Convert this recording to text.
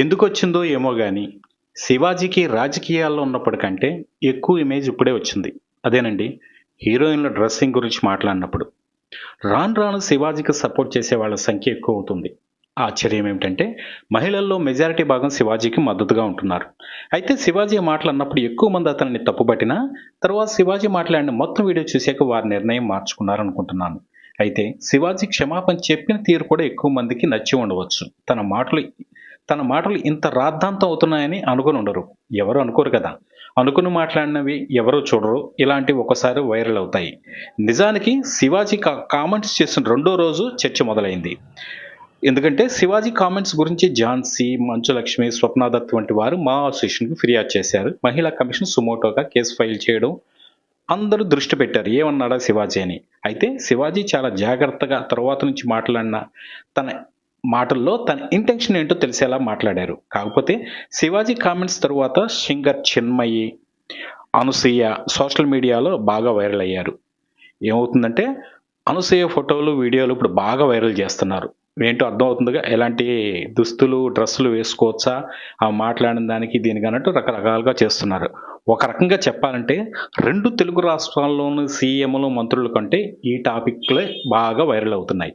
ఎందుకు వచ్చిందో ఏమో కానీ శివాజీకి రాజకీయాల్లో ఉన్నప్పటికంటే ఎక్కువ ఇమేజ్ ఇప్పుడే వచ్చింది. అదేనండి హీరోయిన్ల డ్రెస్సింగ్ గురించి మాట్లాడినప్పుడు. రాను రాను శివాజీకి సపోర్ట్ చేసే వాళ్ళ సంఖ్య ఎక్కువ అవుతుంది. ఆశ్చర్యం ఏమిటంటే మహిళల్లో మెజారిటీ భాగం శివాజీకి మద్దతుగా ఉంటున్నారు. అయితే శివాజీ మాట్లాడినప్పుడు ఎక్కువ మంది అతనిని తప్పుపట్టినా తర్వాత శివాజీ మాట్లాడిన మొత్తం వీడియో చూశాక వారి నిర్ణయం మార్చుకున్నారనుకుంటున్నాను. అయితే శివాజీ క్షమాపణ చెప్పిన తీరు కూడా ఎక్కువ మందికి నచ్చి ఉండవచ్చు. తన మాటలు తన మాటలు ఇంత రాద్ధాంతం అవుతున్నాయని అనుకుని ఉండరు. ఎవరు అనుకోరు కదా. అనుకుని మాట్లాడినవి ఎవరు చూడరు. ఇలాంటివి ఒకసారి వైరల్ అవుతాయి. నిజానికి శివాజీ కా- కామెంట్స్ చేసిన రెండో రోజు చర్చ మొదలైంది. ఎందుకంటే శివాజీ కామెంట్స్ గురించి ఝాన్సీ మంచులక్ష్మి స్వప్నాదత్ వంటి వారు మా అసోసియేషన్కి ఫిర్యాదు చేశారు. మహిళా కమిషన్ సుమోటోగా కేసు ఫైల్ చేయడం అందరూ దృష్టి పెట్టారు. ఏమన్నాడా శివాజీ అని. అయితే శివాజీ చాలా జాగ్రత్తగా తర్వాత నుంచి మాట్లాడిన తన మాటల్లో తన ఇంటెన్షన్ ఏంటో తెలిసేలా మాట్లాడారు. కాకపోతే శివాజీ కామెంట్స్ తరువాత సింగర్ చిన్మయి అనుసూయ సోషల్ మీడియాలో బాగా వైరల్ అయ్యారు. ఏమవుతుందంటే అనుసూయ ఫోటోలు వీడియోలు ఇప్పుడు బాగా వైరల్ చేస్తున్నారు. ఏంటో అర్థమవుతుందిగా? ఎలాంటి దుస్తులు డ్రెస్సులు వేసుకోవచ్చా? ఆ మాట్లాడిన దానికి దీనికి అన్నట్టు రకరకాలుగా చేస్తున్నారు. ఒక రకంగా చెప్పాలంటే రెండు తెలుగు రాష్ట్రాల్లోని సీఎంలు మంత్రుల కంటే ఈ టాపిక్లే బాగా వైరల్ అవుతున్నాయి.